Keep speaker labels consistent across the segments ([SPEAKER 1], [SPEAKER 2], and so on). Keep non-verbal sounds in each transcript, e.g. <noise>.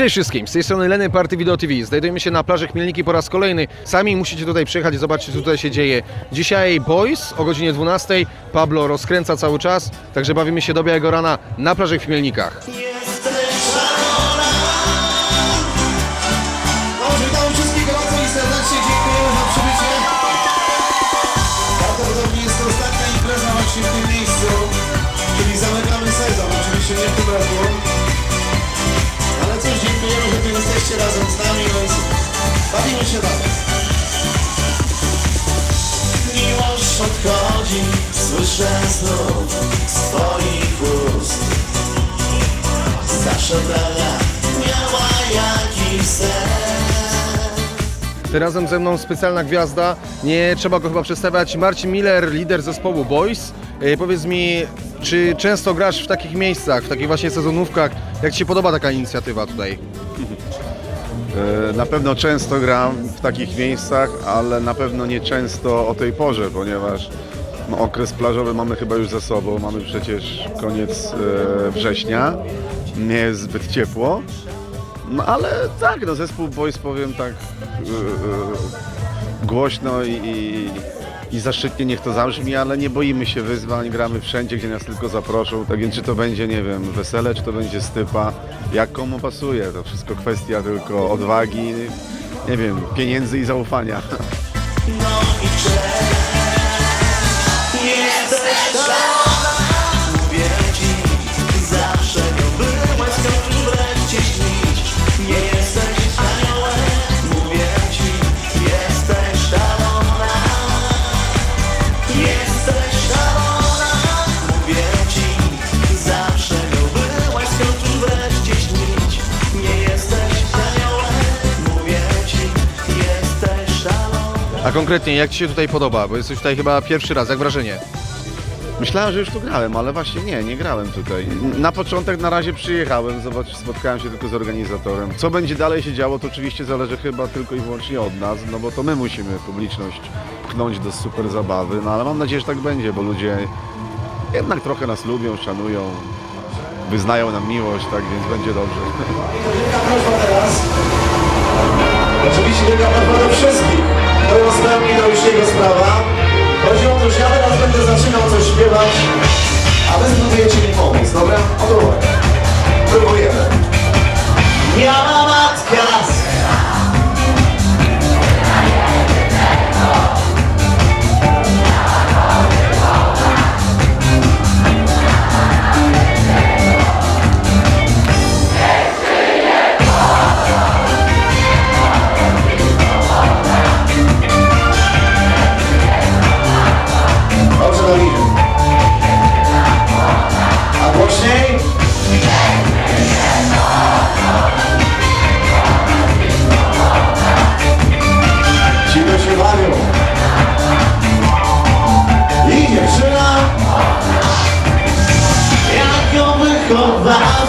[SPEAKER 1] Cześć wszystkim, z tej strony Leny Party Video TV. Znajdujemy się na plaży Chmielniki po raz kolejny. Sami musicie tutaj przyjechać i zobaczyć, co tutaj się dzieje. Dzisiaj Boys o godzinie 12. Pablo rozkręca cały czas, także bawimy się do białego rana na plaży w Chmielnikach.
[SPEAKER 2] Razem z nami, więc bawimy się dalej. Miłość odchodzi, słyszę znów z twoich ust. Zawsze prawa miała jakiś sens.
[SPEAKER 1] Ty razem ze mną specjalna gwiazda, nie trzeba go chyba przedstawiać. Marcin Miller, lider zespołu Boys. E, powiedz mi, czy często grasz w takich miejscach, w takich właśnie sezonówkach? Jak Ci się podoba taka inicjatywa tutaj? <laughs>
[SPEAKER 3] E, Na pewno często gram w takich miejscach, ale na pewno nie często o tej porze, ponieważ no, okres plażowy mamy chyba już za sobą. Mamy przecież koniec e, września, nie jest zbyt ciepło. No ale tak, no zespół Boys powiem tak e, głośno i, i, i zaszczytnie niech to zabrzmi, ale nie boimy się wyzwań, gramy wszędzie, gdzie nas tylko zaproszą. Tak więc czy to będzie, nie wiem, wesele, czy to będzie stypa, jak komu pasuje. To wszystko kwestia tylko odwagi, nie wiem, pieniędzy i zaufania.
[SPEAKER 2] No i
[SPEAKER 1] A konkretnie, jak Ci się tutaj podoba? Bo jesteś tutaj chyba pierwszy raz, jak wrażenie?
[SPEAKER 3] Myślałem, że już tu grałem, ale właśnie nie, nie grałem tutaj. Na początek na razie przyjechałem, zobacz, spotkałem się tylko z organizatorem. Co będzie dalej się działo, to oczywiście zależy chyba tylko i wyłącznie od nas, no bo to my musimy publiczność pchnąć do super zabawy, no ale mam nadzieję, że tak będzie, bo ludzie jednak trochę nas lubią, szanują, wyznają nam miłość, tak więc będzie dobrze.
[SPEAKER 2] Wielka prośba teraz. Oczywiście wielka prośba do wszystkich. Spełni, to już jego sprawa. Chodzi o to, że ja teraz będę zaczynał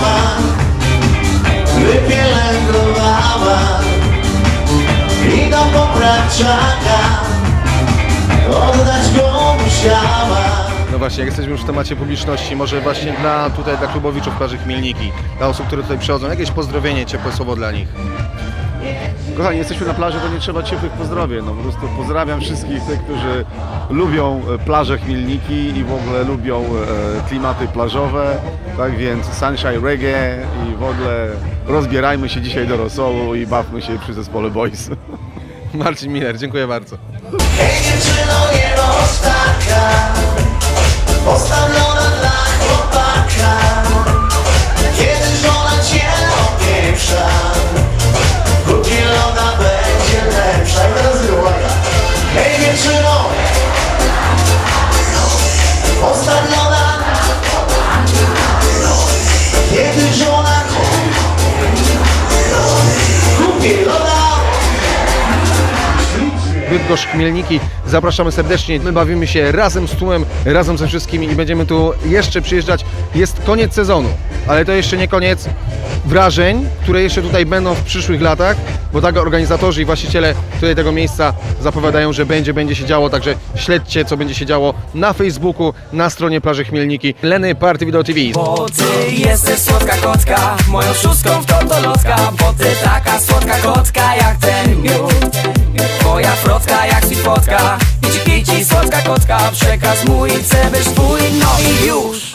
[SPEAKER 2] wychowała Wypielęgnowała I do popraczaka Oddać go musiała
[SPEAKER 1] No właśnie, jak jesteśmy już w temacie publiczności, może właśnie dla tutaj dla klubowiczów plaży Chmielniki, dla osób, które tutaj przychodzą, jakieś pozdrowienie, ciepłe słowo dla nich.
[SPEAKER 3] Kochani, jesteśmy na plaży, to nie trzeba ciepłych pozdrowień. No po prostu pozdrawiam wszystkich tych, którzy lubią e, plaże Chmielniki i w ogóle lubią e, klimaty plażowe. Tak więc sunshine reggae i w ogóle rozbierajmy się dzisiaj do rosołu i bawmy się przy zespole Boys. <laughs>
[SPEAKER 1] Marcin Miller, dziękuję bardzo.
[SPEAKER 2] Hej dziewczyno, nie bądź
[SPEAKER 1] Bydgoszcz, Chmielniki. Zapraszamy serdecznie. My bawimy się razem z tłumem, razem ze wszystkimi i będziemy tu jeszcze przyjeżdżać. Jest koniec sezonu, ale to jeszcze nie koniec wrażeń, które jeszcze tutaj będą w przyszłych latach, bo tak organizatorzy i właściciele tutaj tego miejsca zapowiadają, że będzie, będzie się działo, także śledźcie, co będzie się działo na Facebooku, na stronie plaży Chmielniki. Leny Party Video TV.
[SPEAKER 2] Bo ty jesteś słodka kotka Moją szóstką w totolotka Bo ty taka słodka kotka jak ten miód Twoja frotka jak fotka Pici pici słodka kotka. Przekaz mój, chcę być twój. No i już